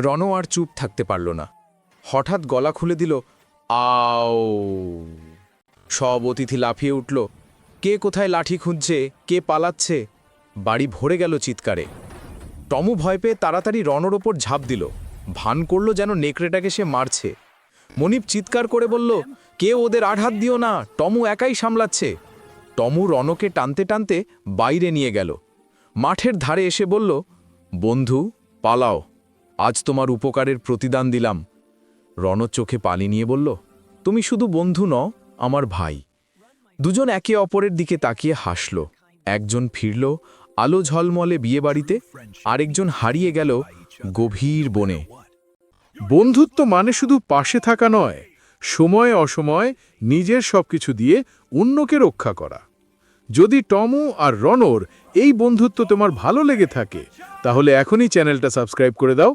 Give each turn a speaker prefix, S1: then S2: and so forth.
S1: রণ আর চুপ থাকতে পারল না। হঠাৎ গলা খুলে দিল, আও। সব অতিথি লাফিয়ে উঠল, কে কোথায় লাঠি খুঁজছে? কে পালাচ্ছে? বাড়ি ভরে গেল চিৎকারে। টমু ভয় পেয়ে তাড়াতাড়ি রণর ওপর ঝাঁপ দিল, ভান করল যেন নেকড়েটাকে সে মারছে। মনিপ চিৎকার করে বলল কেউ ওদের আঘাত দিও না, টমু একাই সামলাচ্ছে। টমু রণকে টানতে টানতে বাইরে নিয়ে গেল। মাঠের ধারে এসে বলল, বন্ধু, পালাও। আজ তোমার উপকারের প্রতিদান দিলাম। রণ চোখে পানি নিয়ে বলল, তুমি শুধু বন্ধু ন আমার ভাই। দুজন একে অপরের দিকে তাকিয়ে হাসল। একজন ফিরল, আলো ঝলমলে বিয়েবাড়িতে, আরেকজন হারিয়ে গেল গভীর বনে।
S2: বন্ধুত্ব মানে শুধু পাশে থাকা নয়, সময় অসময় নিজের সবকিছু দিয়ে অন্যকে রক্ষা করা। যদি টমু আর রনর এই বন্ধুত্ব তোমার ভালো লেগে থাকে, তাহলে এখনই চ্যানেলটা সাবস্ক্রাইব করে দাও।